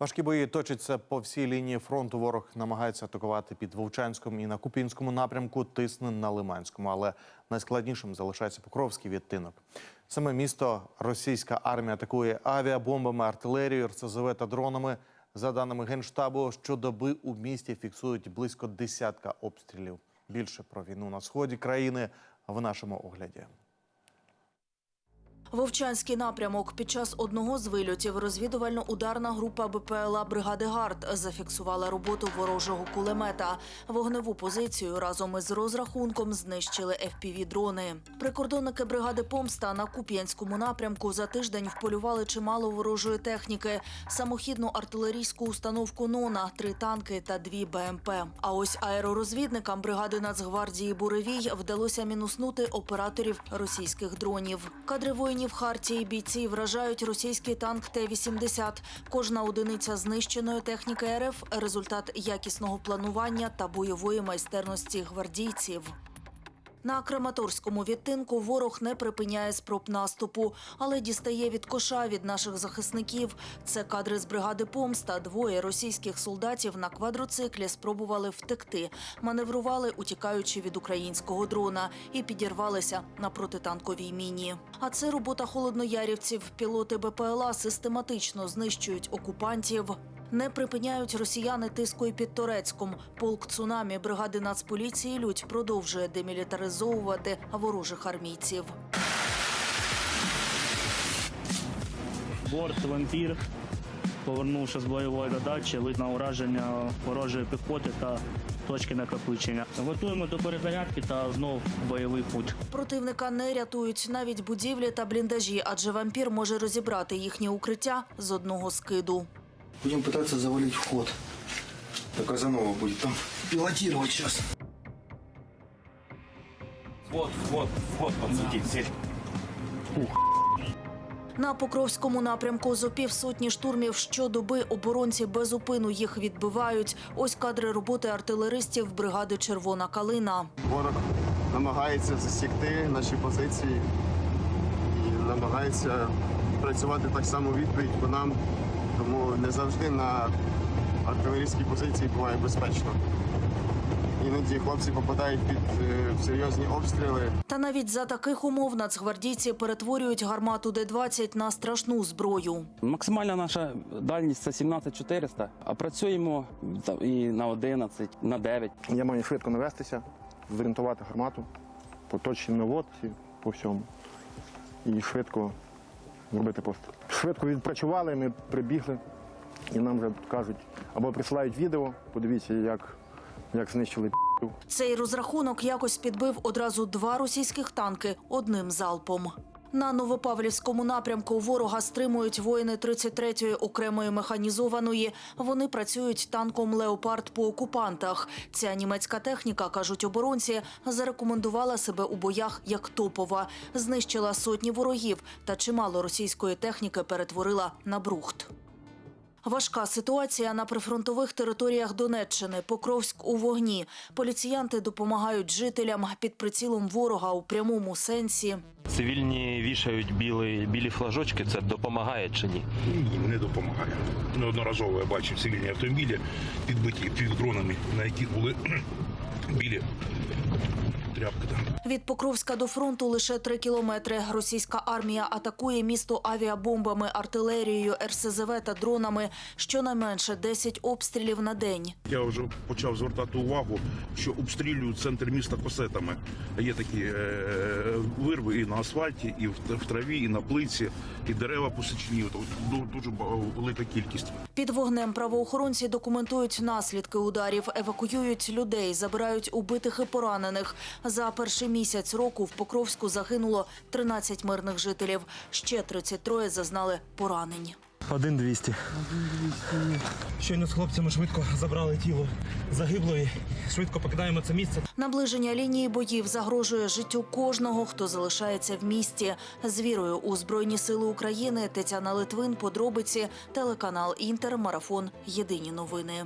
Важкі бої точаться по всій лінії фронту. Ворог намагається атакувати під Вовчанськом і на Купінському напрямку, тисне на Лиманському. Але найскладнішим залишається Покровський відтинок. Саме місто російська армія атакує авіабомбами, артилерією, РСЗВ та дронами. За даними генштабу, щодоби у місті фіксують близько десятка обстрілів. Більше про війну на сході країни в нашому огляді. Вовчанський напрямок під час одного з вильотів розвідувально-ударна група БПЛА бригади ГАРД зафіксувала роботу ворожого кулемета. Вогневу позицію разом із розрахунком знищили FPV-дрони. Прикордонники бригади Помста на Куп'янському напрямку за тиждень вполювали чимало ворожої техніки, самохідну артилерійську установку Нона, три танки та дві БМП. А ось аеророзвідникам бригади Нацгвардії Буревій вдалося мінуснути операторів російських дронів. Кадри воїнів Хартії бійці вражають російський танк Т-80. Кожна одиниця знищеної техніки РФ – результат якісного планування та бойової майстерності гвардійців. На Краматорському відтинку ворог не припиняє спроб наступу, але дістає від коша від наших захисників. Це кадри з бригади Помста. Двоє російських солдатів на квадроциклі спробували втекти, маневрували, утікаючи від українського дрона, і підірвалися на протитанковій міні. А це робота холодноярівців. Пілоти БПЛА систематично знищують окупантів. Не припиняють росіяни тиску і під Торецьком. Полк цунамі бригади Нацполіції Людь продовжує демілітаризовувати ворожих армійців. Борт вампір, повернувши з бойової задачі, видно ураження ворожої піхоти та точки накопичення. Готуємо до перезарядки та знов бойовий путь. Противника не рятують навіть будівлі та бліндажі, адже вампір може розібрати їхнє укриття з одного скиду. Будем пытаться завалить вход. Так Казанова будет там пилотировать сейчас. Вот, вот, вот подсветить здесь. На Покровському напрямку зо півсотні штурмів щодоби оборонці безупину їх відбивають. Ось кадри роботи артилеристів бригади Червона калина. Ворог намагається засікти наші позиції і намагається працювати так само відповідь по нам. Тому не завжди на артилерійській позиції буває безпечно. Іноді хлопці попадають під е, серйозні обстріли. Та навіть за таких умов нацгвардійці перетворюють гармату Д-20 на страшну зброю. Максимальна наша дальність це 17400, а працюємо і на 11, на 9. Я маю швидко навестися, зорієнтувати гармату по точній наводці, по всьому. І швидко зробити постріл. Швидко відпрацювали, ми прибігли, і нам вже кажуть, або присилають відео, подивіться, як, як знищили. Цей розрахунок якось підбив одразу два російських танки одним залпом. На Новопавлівському напрямку ворога стримують воїни 33-ї окремої механізованої. Вони працюють танком Леопард по окупантах. Ця німецька техніка, кажуть оборонці, зарекомендувала себе у боях як топова, знищила сотні ворогів та чимало російської техніки перетворила на брухт. Важка ситуація на прифронтових територіях Донеччини. Покровськ у вогні. Поліціянти допомагають жителям під прицілом ворога у прямому сенсі. Цивільні вішають білі, білі флажочки. Це допомагає чи ні? Ні, не допомагає. Неодноразово я бачив цивільні автомобілі, підбиті півдронами, на яких були білі тряпки. Там. Від Покровська до фронту лише три кілометри. Російська армія атакує місто авіабомбами, артилерією, РСЗВ та дронами. Щонайменше 10 обстрілів на день. Я вже почав звертати увагу, що обстрілюють центр міста косетами. Є такі е, вирви і на асфальті, і в, в траві, і на плиці, і дерева посічені. Дуже велика кількість. Під вогнем правоохоронці документують наслідки ударів, евакуюють людей, забирають убитих і поранених. За перший місяць року в Покровську загинуло 13 мирних жителів. Ще 33 зазнали поранень. Один 200. Щойно з хлопцями швидко забрали тіло загиблої. Швидко покидаємо це місце. Наближення лінії боїв загрожує життю кожного, хто залишається в місті. З вірою у Збройні Сили України Тетяна Литвин, подробиці, телеканал Інтер, марафон. Єдині новини.